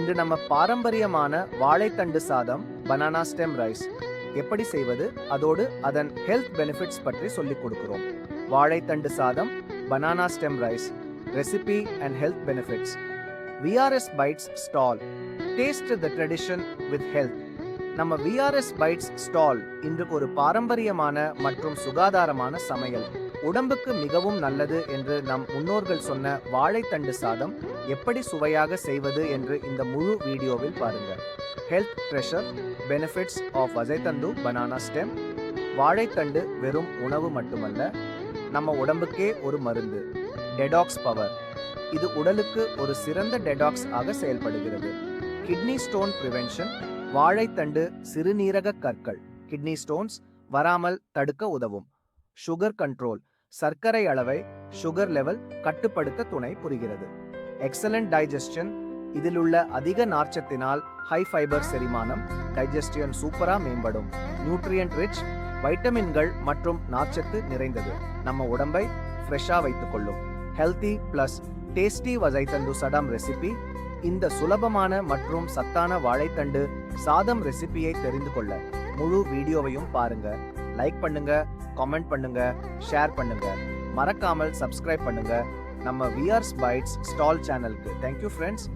இன்று நம்ம பாரம்பரியமான வாழைத்தண்டு சாதம் பனானா ஸ்டெம் ரைஸ் எப்படி செய்வது? அதோடு அதன் ஹெல்த் பெனிஃபிட்ஸ் பற்றி சொல்லிக் கொடுக்கிறோம். வாழைத்தண்டு சாதம் banana stem rice recipe and health benefits VRS bites stall taste the tradition with health நம்ம விஆர்எஸ் பைட்ஸ் ஸ்டால் இன்று ஒரு பாரம்பரியமான மற்றும் சுகாதாரமான சமையல். உடம்புக்கு மிகவும் நல்லது என்று நம் முன்னோர்கள் சொன்ன வாழைத்தண்டு சாதம் எப்படி சுவையாக செய்வது என்று இந்த முழு வீடியோவில் பாருங்கள். ஹெல்த் ட்ரெஷர் பெனிஃபிட்ஸ் ஆஃப் அசைத்தண்டு பனானா ஸ்டெம் வாழைத்தண்டு வெறும் உணவு மட்டுமல்ல நம்ம உடம்புக்கே ஒரு மருந்து டெடாக்ஸ் பவர் இது உடலுக்கு ஒரு சிறந்த டெடாக்ஸ் ஆக செயல்படுகிறது. கிட்னி ஸ்டோன் பிரிவென்ஷன் வாழைத்தண்டு சிறுநீரக கற்கள் கிட்னி ஸ்டோன்ஸ் வராமல் தடுக்க உதவும். சுகர் கண்ட்ரோல் சர்க்கரை அளவை சுகர் லெவல் கட்டுப்படுத்த துணை புரிகிறது. எக்ஸலண்ட் டைஜஸ்டன் இதில் உள்ள அதிக நார்ச்சத்தினால் ஹை ஃபைபர் செரிமானம் டைஜஸ்டியன் சூப்பரா மேம்படும். நியூட்ரியன்ட் ரிச் வைட்டமின்கள் மற்றும் நார்ச்சத்து நிறைந்தது. நம்ம உடம்பை ஃப்ரெஷ்ஷா வைத்துக் கொள்ளும் ஹெல்தி பிளஸ் டேஸ்டி வசைத்தண்டு சடம் ரெசிபி இந்த சுலபமான மற்றும் சத்தான வாழைத்தண்டு சாதம் ரெசிபியை தெரிந்து கொள்ள முழு வீடியோவையும் பாருங்க. லைக் பண்ணுங்க கமெண்ட் பண்ணுங்க ஷேர் பண்ணுங்க. மறக்காமல் சப்ஸ்கிரைப் பண்ணுங்க. நம்ம விஆர்ஸ் பைட்ஸ் ஸ்டால் சேனலுக்கு தேங்க்யூ ஃப்ரெண்ட்ஸ்